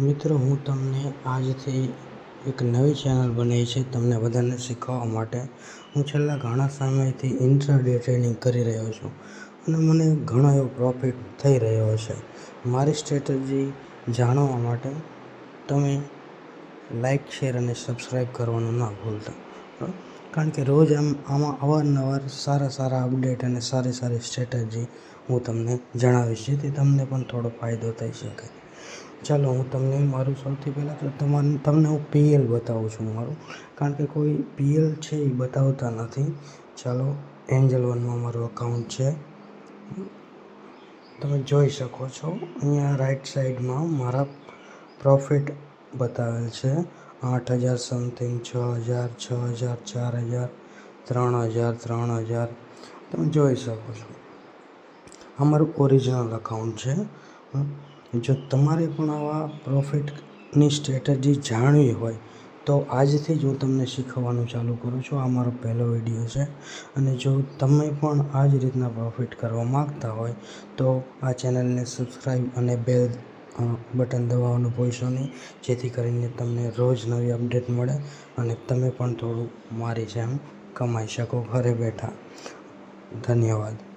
મિત્રો, હું તમને આજથી એક નવી ચેનલ બનાવી છે તમને બધાને શીખવવા માટે. હું છેલ્લા ઘણા સમયથી ઇન્ટ્રાડે ટ્રેડિંગ કરી રહ્યો છું અને મને ઘણો એવો પ્રોફિટ થઈ રહ્યો છે મારી સ્ટ્રેટજી જાણવા માટે તમે લાઈક શેર અને સબસ્ક્રાઈબ કરવાનું ના ભૂલતા. કારણ કે રોજ આમ આમાં અવારનવાર સારા સારા અપડેટ અને સારી સારી સ્ટ્રેટજી હું તમને જણાવીશ, જેથી તમને પણ થોડો ફાયદો થઈ શકે. ચાલો, હું તમને મારું સૌથી પહેલાં તો તમારું તમને હું પીએલ બતાવું છું મારું. કારણ કે કોઈ પીએલ છે એ બતાવતા નથી. ચાલો, એન્જલ વનમાં મારું અકાઉન્ટ છે. તમે જોઈ શકો છો, અહીંયા રાઈટ સાઈડમાં મારા પ્રોફિટ બતાવેલ છે. આઠ હજાર સમથિંગ છ હજાર છ હજાર, ચાર હજાર, ત્રણ હજાર ત્રણ હજાર. તમે જોઈ શકો છો. આ મારું ઓરિજિનલ અકાઉન્ટ છે. હમ. જો તમારે પણ આવા પ્રોફિટની સ્ટ્રેટજી જાણવી હોય, તો આજથી જ હું તમને શીખવવાનું ચાલુ કરું છું. આ મારો પહેલો વીડિયો છે અને જો તમે પણ આ જ રીતના પ્રોફિટ કરવા માગતા હોય, તો આ ચેનલને સબસ્ક્રાઈબ અને બેલ બટન દબાવવાનું ભૂલશો નહીં. જેથી કરીને તમને રોજ નવી અપડેટ મળે અને તમે પણ થોડું મારી જેમ કમાઈ શકો. ઘરે બેઠા. ધન્યવાદ.